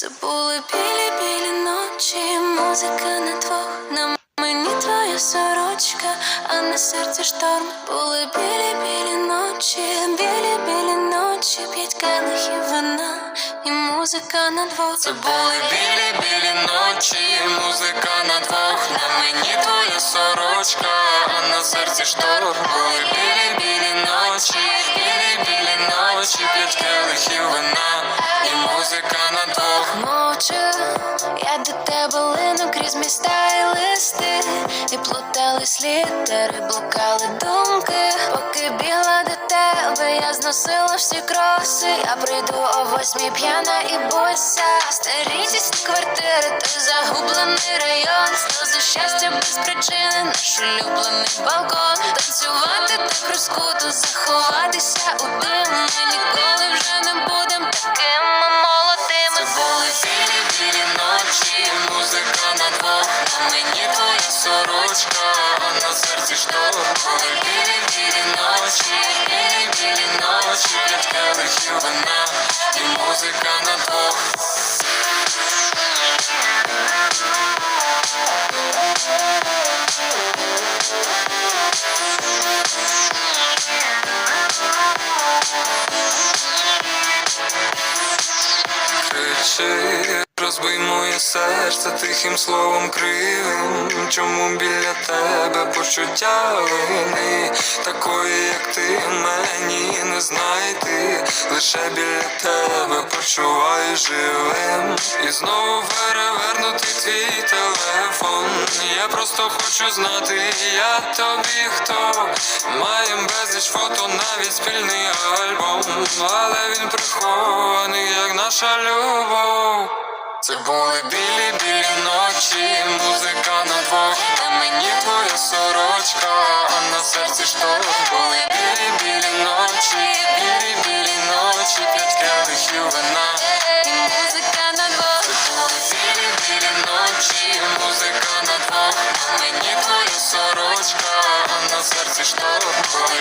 Це були білі білі ночі, музика на двох на мені твоя сорочка, а на серці шторм. Були білі білі ночі, білі білі ночі, п'ять келихів вина і музика на двох. Це були білі білі ночі, музика на двох. На мені твоя сорочка, а на серці шторм. Були білі білі ночі, двох. Я до тебе лину крізь міста і листи, і плутались літери, блукали думки, поки біла до тебе, я зносила всі кроси. Я прийду о восьмій п'яна і бося. Старі тісні квартири, той загублений район, сльози щастя без причини, наш улюблений балкон. Танцювати так розкуто, заховатися у дим. Ми ніколи вже не будем такими мені твоя сорочка, а на серці шторм. Були білі білі ночі, білі білі ночі, п'ять келихів вина і музика на двох. Кричи, розбий моє серце тихим словом кривим. Чому біля тебе почуття вини, такої, як ти мені не знайти, лише біля тебе почуваю живим. І знову перевернути твій телефон. Я просто хочу знати, я тобі хто. Маєм безліч фото, навіть спільний альбом, але він прихований, як наша любов. Це були білі білі ночі, музика на двох. На мені твоя сорочка, а на серці шторм. Були білі білі ночі, білі білі ночі, п'ять келихів вина і музика на двох. Це були білі білі ночі, музика на двох. На мені твоя сорочка, а на серці шторм. Були